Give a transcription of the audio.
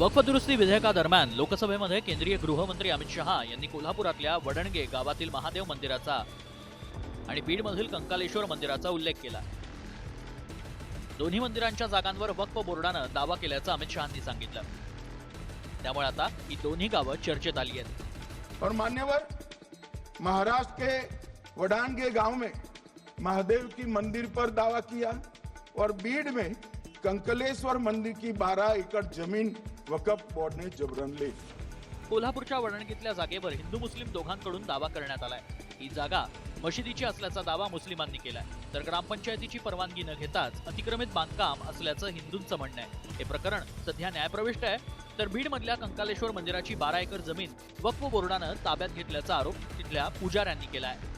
वक्फ दुरुस्ती विधेयकादरम्यान लोकसभेमध्ये केंद्रीय गृहमंत्री अमित शहा यांनी कोल्हापुरातल्या वडणगे गावातील महादेव मंदिराचा आणि बीडमधील कंकालेश्वर मंदिराचा उल्लेख केला. दोन्ही मंदिरांच्या जागांवर वक्फ बोर्डानं दावा केल्याचं अमित शहांनी सांगितलं. त्यामुळे आता ही दोन्ही गावं चर्चेत आली आहेत. और मान्यवर महाराष्ट्र के वडानगे गांव में महादेव की मंदिर पर दावा किया और बीड में कंकलेश्वर मंदिर की बारा एकर जमीन वकफ बोर्ड ने जबरन कोल्हापूरच्या वडणगीतल्या जागेवर हिंदू मुस्लिम दोघांकडून दावा करण्यात आलाय. ही जागा मशिदीची असल्याचा दावा मुस्लिमांनी केलाय. तर ग्रामपंचायतीची परवानगी न घेताच अतिक्रमित बांधकाम असल्याचं हिंदूंचं म्हणणं आहे. हे प्रकरण सध्या न्यायप्रविष्ट आहे. तर बीडमधल्या कंकालेश्वर मंदिराची बारा एकर जमीन वक्फ बोर्डानं ताब्यात घेतल्याचा आरोप तिथल्या पुजाऱ्यांनी केला आहे